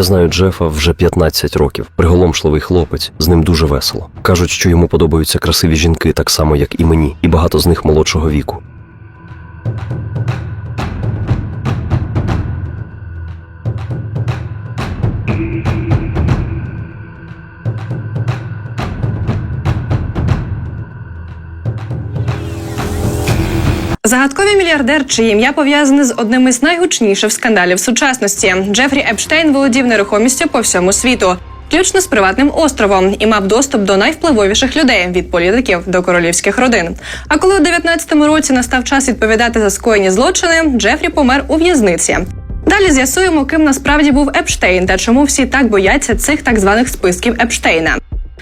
Я знаю Джефа вже 15 років. Приголомшливий хлопець, з ним дуже весело. Кажуть, що йому подобаються красиві жінки, так само як і мені, і багато з них молодшого віку. Загадковий мільярдер, чиє ім'я пов'язане з одним із найгучніших скандалів сучасності. Джефрі Епштейн володів нерухомістю по всьому світу, включно з приватним островом, і мав доступ до найвпливовіших людей від політиків до королівських родин. А коли у 19-му році настав час відповідати за скоєні злочини, Джефрі помер у в'язниці. Далі з'ясуємо, ким насправді був Епштейн та чому всі так бояться цих так званих списків Епштейна.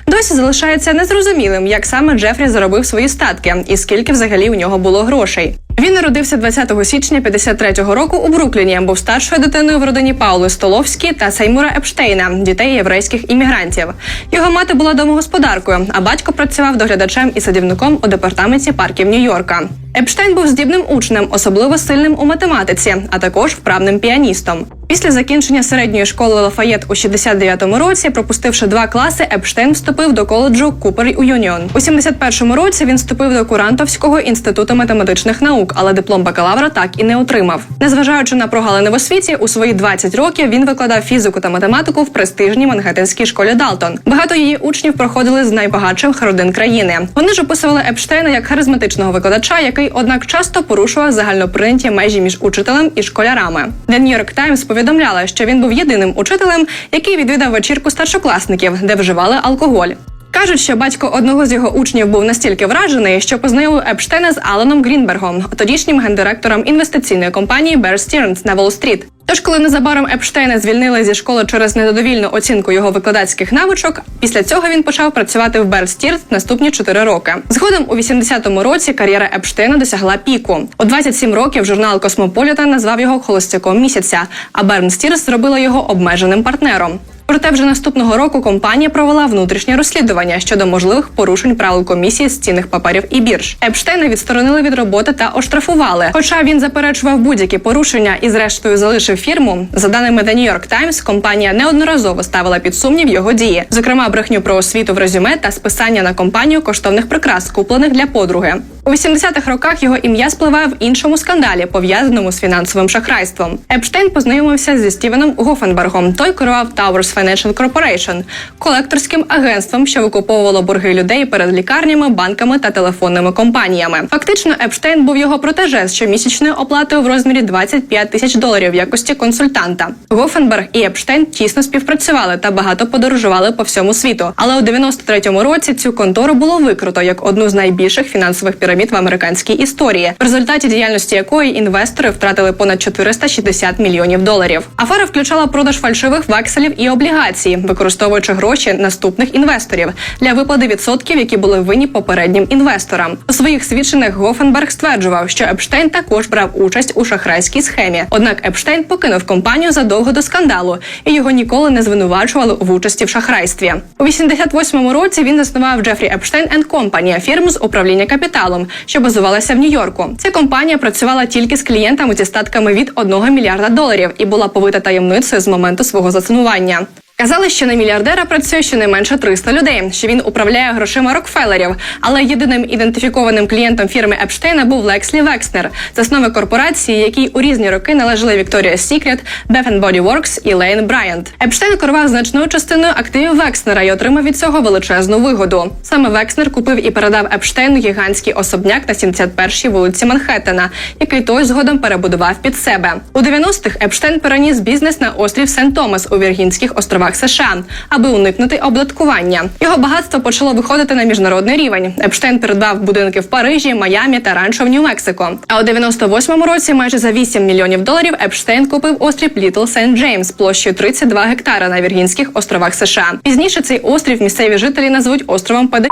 Досі залишається незрозумілим, як саме Джефрі заробив свої статки і скільки взагалі у нього було грошей. Він народився 20 січня 53-го року у Брукліні, був старшою дитиною в родині Паули Столовські та Сеймура Епштейна, дітей єврейських іммігрантів. Його мати була домогосподаркою, а батько працював доглядачем і садівником у департаменті парків Нью-Йорка. Епштейн був здібним учнем, особливо сильним у математиці, а також вправним піаністом. Після закінчення середньої школи Лафаєт у 69-му році, пропустивши два класи, Епштейн вступив до коледжу Купер Юніон. У 71-му році він вступив до Курантовського інституту математичних наук, але диплом бакалавра так і не отримав. Незважаючи на прогалини в освіті, у свої 20 років він викладав фізику та математику в престижній Мангеттенській школі Далтон. Багато її учнів проходили з найбагатших родин країни. Вони ж описували Епштейна як харизматичного викладача, який, однак, часто порушував загальноприйняті межі між учителем і школярами. The New York Times повідомляла, що він був єдиним учителем, який відвідав вечірку старшокласників, де вживали алкоголь. Кажуть, що батько одного з його учнів був настільки вражений, що познайомив Епштейна з Аланом Грінбергом, тодішнім гендиректором інвестиційної компанії Bear Stearns на Уолл-стріт. Тож, коли незабаром Епштейна звільнили зі школи через недодовільну оцінку його викладацьких навичок, після цього він почав працювати в Берстірт наступні 4 роки. Згодом у 80-му році кар'єра Епштейна досягла піку. У 27 років журнал Космополітен назвав його холостяком місяця, а Берн Stearns зробила його обмеженим партнером. Проте вже наступного року компанія провела внутрішнє розслідування щодо можливих порушень правил комісії з цінних паперів і бірж. Епштейна відсторонили від роботи та оштрафували. Хоча він заперечував будь-які порушення і, зрештою, залишив фірму. За даними The New York Times, компанія неодноразово ставила під сумнів його дії, зокрема брехню про освіту в резюме та списання на компанію коштовних прикрас, куплених для подруги. У 80-х роках його ім'я спливає в іншому скандалі, пов'язаному з фінансовим шахрайством. Епштейн познайомився зі Стівеном Гофенбергом. Той керував Towers Financial Corporation – колекторським агентством, що викуповувало борги людей перед лікарнями, банками та телефонними компаніями. Фактично, Епштейн був його протеже з щомісячною оплатою в розмірі 25 тисяч доларів в якості консультанта. Гофенберг і Епштейн тісно співпрацювали та багато подорожували по всьому світу. Але у 93-му році цю контору було викрито як одну з найбільших фінансових пірамід в американській історії, в результаті діяльності якої інвестори втратили понад 460 мільйонів доларів. Афера включала продаж фальшивих векселів і облігацій, використовуючи гроші наступних інвесторів для виплати відсотків, які були винні попереднім інвесторам. У своїх свідченнях Гофенберг стверджував, що Епштейн також брав участь у шахрайській схемі. Однак Епштейн покинув компанію задовго до скандалу, і його ніколи не звинувачували в участі в шахрайстві. У 88-му році він заснував Джефрі Епштейн Company, фірму з управління капіталом, що базувалася в Нью-Йорку. Ця компанія працювала тільки з клієнтами зі статками від 1 мільярда доларів і була повита таємницею з моменту свого заснування. Казали, що на мільярдера працює щонайменше 300 людей, що він управляє грошима Рокфеллерів. Але єдиним ідентифікованим клієнтом фірми Епштейна був Лекслі Векснер, засновник корпорації, якій у різні роки належали Victoria's Secret, Bath Body Works і Лейн Брайант. Епштейн керував значною частиною активів Векснера і отримав від цього величезну вигоду. Саме Векснер купив і передав Епштейну гігантський особняк на 71-й вулиці Манхеттена, який той згодом перебудував під себе. У 90-х Епштейн переніс бізнес на острів Сент Томас у Віргінських островах США, аби уникнути обладкування. Його багатство почало виходити на міжнародний рівень. Епштейн передбав будинки в Парижі, Майамі та ранчо в Нью-Мексико. А у 98-му році, майже за 8 мільйонів доларів, Епштейн купив острів Літл Сент Джеймс площею 32 гектара на Віргінських островах США. Пізніше цей острів місцеві жителі назвуть островом Педе.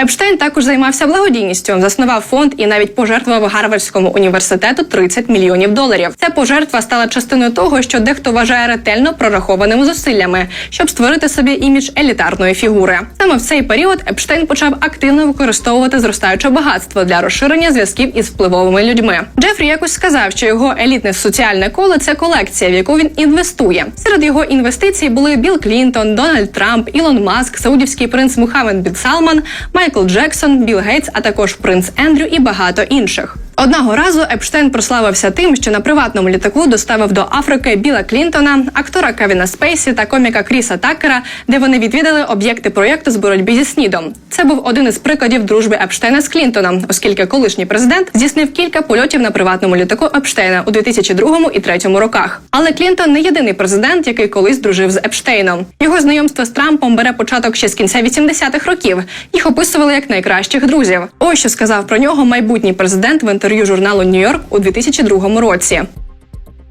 Епштейн також займався благодійністю, заснував фонд і навіть пожертвував Гарвардському університету 30 мільйонів доларів. Ця пожертва стала частиною того, що дехто вважає ретельно прорахованими зусиллями, щоб створити собі імідж елітарної фігури. Саме в цей період Епштейн почав активно використовувати зростаюче багатство для розширення зв'язків із впливовими людьми. Джефрі якось сказав, що його елітне соціальне коло це колекція, в яку він інвестує. Серед його інвестицій були Білл Клінтон, Дональд Трамп, Ілон Маск, саудівський принц Мухаммед Бін Салман, Майкл Джексон, Білл Гейтс, а також принц Ендрю і багато інших. Одного разу Епштейн прославився тим, що на приватному літаку доставив до Африки Біла Клінтона, актора Кевіна Спейсі та коміка Кріса Такера, де вони відвідали об'єкти проєкту з боротьби зі снідом. Це був один із прикладів дружби Епштейна з Клінтоном, оскільки колишній президент здійснив кілька польотів на приватному літаку Епштейна у 2002 і 2003 роках. Але Клінтон не єдиний президент, який колись дружив з Епштейном. Його знайомство з Трампом бере початок ще з кінця 80-х років. Їх описували як найкращих друзів. Ось що сказав про нього майбутній президент в інтерв'ю журналу Нью-Йорк у 2002 році.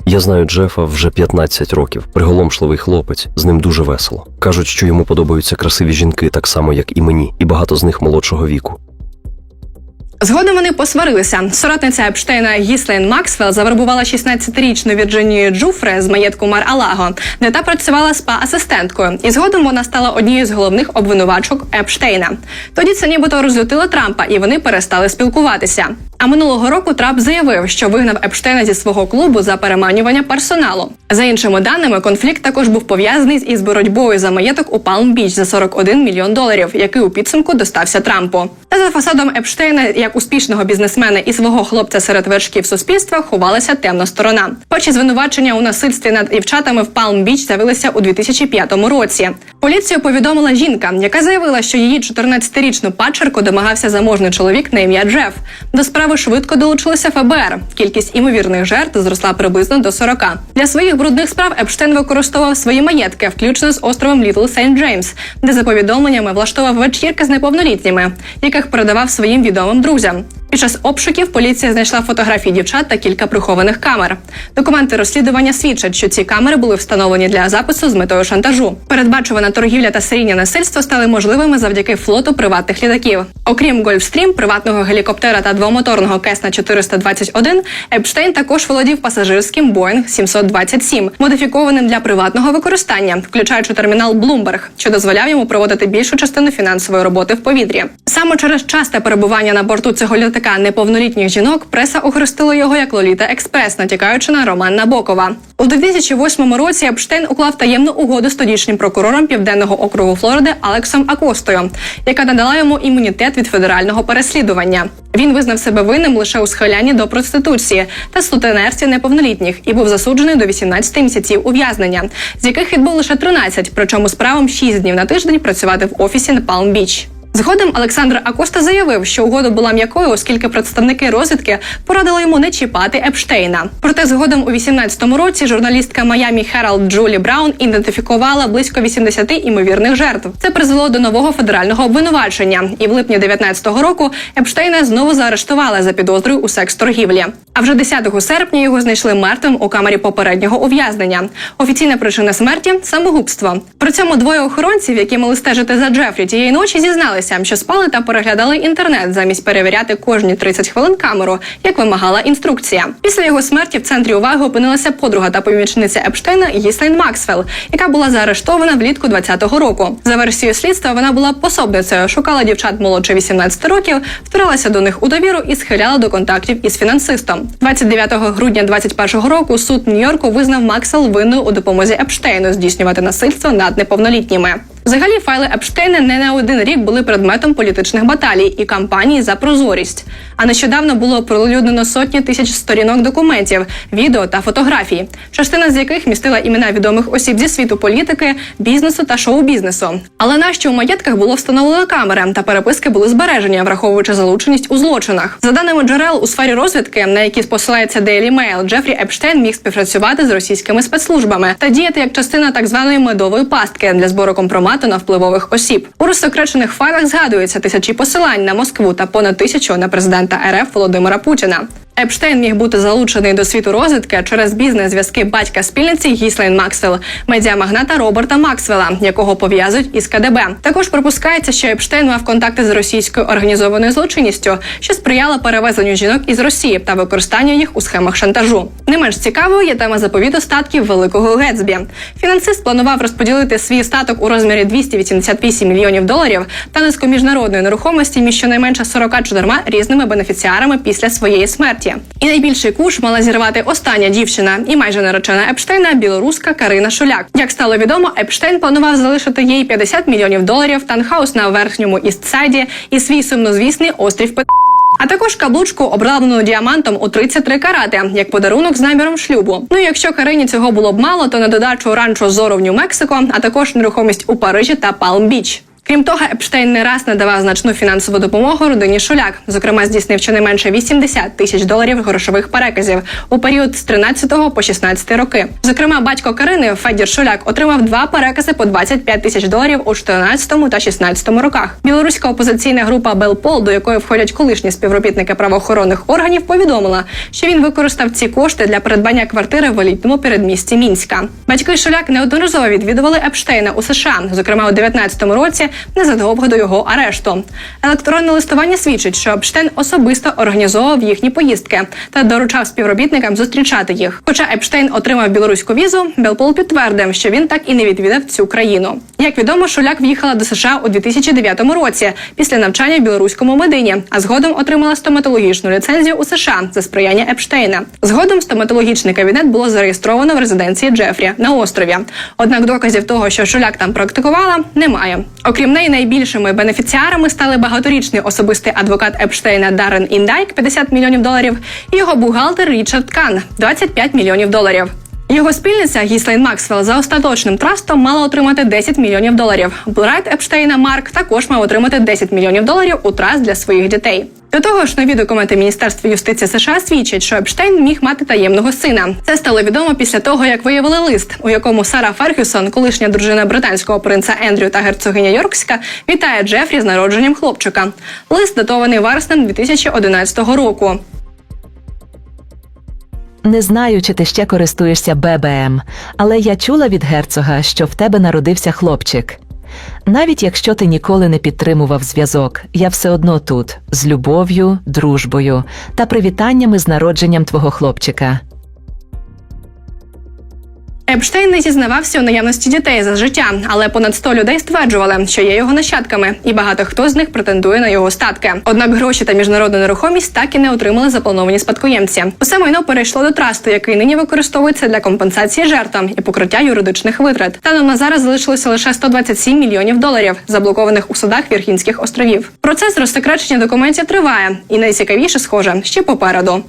Я знаю Джефа вже 15 років. Приголомшливий хлопець, з ним дуже весело. Кажуть, що йому подобаються красиві жінки, так само як і мені, і багато з них молодшого віку. Згодом вони посварилися. Соратниця Епштейна Гіслейн Максвелл завербувала 16-річну Вірджинію Джуфре з маєтку Мар-Алаго, де та працювала спа-асистенткою. І згодом вона стала однією з головних обвинувачок Епштейна. Тоді це нібито розлютило Трампа, і вони перестали спілкуватися. А минулого року Трамп заявив, що вигнав Епштейна зі свого клубу за переманювання персоналу. За іншими даними, конфлікт також був пов'язаний із боротьбою за маєток у Палм-Біч за 41 мільйон доларів, який у підсумку достався Трампу. Та за фасадом Епштейна, як успішного бізнесмена і свого хлопця серед вершків суспільства, ховалася темна сторона. Перші звинувачення у насильстві над дівчатами в Палм-Біч з'явилися у 2005 році. Поліцію повідомила жінка, яка заявила, що її 14-річну падчерку домагався заможний чоловік на ім'я Джеф. До справи швидко долучилося ФБР. Кількість імовірних жертв зросла приблизно до 40. Для своїх брудних справ Епштейн використовував свої маєтки, включно з островом Літл Сейнт Джеймс, де за повідомленнями влаштовував вечірки з неповнолітніми, яких передавав своїм відомим друзям. Під час обшуків поліція знайшла фотографії дівчат та кілька прихованих камер. Документи розслідування свідчать, що ці камери були встановлені для запису з метою шантажу. Передбачувана торгівля та серійне насильство стали можливими завдяки флоту приватних літаків. Окрім Гольфстрім, приватного гелікоптера та двомоторного Кесна 421, Епштейн також володів пасажирським Boeing 727, модифікованим для приватного використання, включаючи термінал Bloomberg, що дозволяв йому проводити більшу частину фінансової роботи в повітрі. Саме через часте перебування на борту цього літака неповнолітніх жінок преса охрестила його як Лоліта Експрес, натякаючи на Роман Набокова. У 2008 році Епштейн уклав таємну угоду з тодішнім прокурором південного округу Флориди Алексом Акостою, яка надала йому імунітет від федерального переслідування. Він визнав себе винним лише у схилянні до проституції та сутенерстві неповнолітніх і був засуджений до 18 місяців ув'язнення, з яких відбув лише 13, причому з правом 6 днів на тиждень працювати в офісі на Палм-Біч. Згодом Олександр Акоста заявив, що угода була м'якою, оскільки представники розвідки порадили йому не чіпати Епштейна. Проте згодом у 18-му році журналістка Miami Herald Джулі Браун ідентифікувала близько 80 імовірних жертв. Це призвело до нового федерального обвинувачення, і в липні 19-го року Епштейна знову заарештували за підозрою у секс-торгівлі. А вже 10 серпня його знайшли мертвим у камері попереднього ув'язнення. Офіційна причина смерті самогубство. При цьому двоє охоронців, які мали стежити за Джефрі тієї ночі, зізналися, що спали та переглядали інтернет замість перевіряти кожні 30 хвилин камеру, як вимагала інструкція. Після його смерті в центрі уваги опинилася подруга та помічниця Епштейна Гіслейн Максвелл, яка була заарештована влітку 20-го року. За версією слідства вона була пособницею, шукала дівчат молодше 18 років, втиралася до них у довіру і схиляла до контактів із фінансистом. 29 грудня 21-го року суд Нью-Йорку визнав Максвелл винною у допомозі Епштейну здійснювати насильство над неповнолітніми. Взагалі, файли Епштейна не на один рік були предметом політичних баталій і кампаній за прозорість. А нещодавно було оприлюднено сотні тисяч сторінок документів, відео та фотографій, частина з яких містила імена відомих осіб зі світу політики, бізнесу та шоу-бізнесу. Але нащо у маєтках було встановлено камери та переписки були збережені, враховуючи залученість у злочинах. За даними джерел у сфері розвідки, на які посилається Daily Mail, Джефрі Епштейн міг співпрацювати з російськими спецслужбами та діяти як частина так званої медової пастки для збору компромату на впливових осіб. У розсекречених файлах згадуються тисячі посилань на Москву та понад тисячу на президента РФ Володимира Путіна. Епштейн міг бути залучений до світу розвідки через бізнес-зв'язки батька спільниці Гіслейн Максвелл, медіамагната Роберта Максвелла, якого пов'язують із КДБ. Також припускається, що Епштейн мав контакти з російською організованою злочинністю, що сприяла перевезенню жінок із Росії та використанню їх у схемах шантажу. Не менш цікавою є тема заповіту статків великого Гетсбі. Фінансист планував розподілити свій статок у розмірі 288 мільйонів доларів та низку міжнародної нерухомості між щонайменше 44 різними бенефіціарами після своєї смерті. І найбільший куш мала зірвати остання дівчина і майже наречена Епштейна білоруска Карина Шуляк. Як стало відомо, Епштейн планував залишити їй 50 мільйонів доларів, танхаус на верхньому істсайді і свій сумнозвісний острів Пет. А також каблучку, обрамлену діамантом у 33 карати, як подарунок з наміром шлюбу. Ну і якщо Карині цього було б мало, то на додачу ранчо Зоро в Нью-Мексико, а також нерухомість у Парижі та Палм-Біч. Крім того, Епштейн не раз надавав значну фінансову допомогу родині Шуляк. Зокрема, здійснив щонайменше 80 тисяч доларів грошових переказів у період з 13 по 16 роки. Зокрема, батько Карини Федір Шуляк отримав два перекази по 25 тисяч доларів у 14 та 16 роках. Білоруська опозиційна група Белпол, до якої входять колишні співробітники правоохоронних органів, повідомила, що він використав ці кошти для придбання квартири в елітному передмісті Мінська. Батьки Шуляк неодноразово відвідували Епштейна у США, зокрема у 19-му році, незадовго до його арешту. Електронне листування свідчить, що Епштейн особисто організовував їхні поїздки та доручав співробітникам зустрічати їх. Хоча Епштейн отримав білоруську візу, Белпол підтвердив, що він так і не відвідав цю країну. Як відомо, Шуляк в'їхала до США у 2009 році після навчання в білоруському медині, а згодом отримала стоматологічну ліцензію у США за сприяння Епштейна. Згодом стоматологічний кабінет було зареєстровано в резиденції Джефрі на острові. Однак доказів того, що Шуляк там практикувала, немає. Окрім неї, найбільшими бенефіціарами стали багаторічний особистий адвокат Епштейна Даррен Індайк 50 мільйонів доларів і його бухгалтер Річард Кан 25 мільйонів доларів. Його спільниця Гіслейн Максвелл за остаточним трастом мала отримати 10 мільйонів доларів. Брайт Епштейна Марк також мав отримати 10 мільйонів доларів у траст для своїх дітей. До того ж, нові документи Міністерства юстиції США свідчать, що Епштейн міг мати таємного сина. Це стало відомо після того, як виявили лист, у якому Сара Фергюсон, колишня дружина британського принца Ендрю та герцогиня Йоркська, вітає Джефрі з народженням хлопчика. Лист датований вереснем 2011 року. Не знаю, чи ти ще користуєшся ББМ, але я чула від герцога, що в тебе народився хлопчик. Навіть якщо ти ніколи не підтримував зв'язок, я все одно тут з любов'ю, дружбою та привітаннями з народженням твого хлопчика. Епштейн не зізнавався у наявності дітей за життя, але понад 100 людей стверджували, що є його нащадками, і багато хто з них претендує на його статки. Однак гроші та міжнародну нерухомість так і не отримали заплановані спадкоємці. Усе майно перейшло до трасту, який нині використовується для компенсації жертвам і покриття юридичних витрат. Станом на зараз залишилося лише 127 мільйонів доларів, заблокованих у судах Віргінських островів. Процес розсекречення документів триває, і найцікавіше, схоже, ще попереду.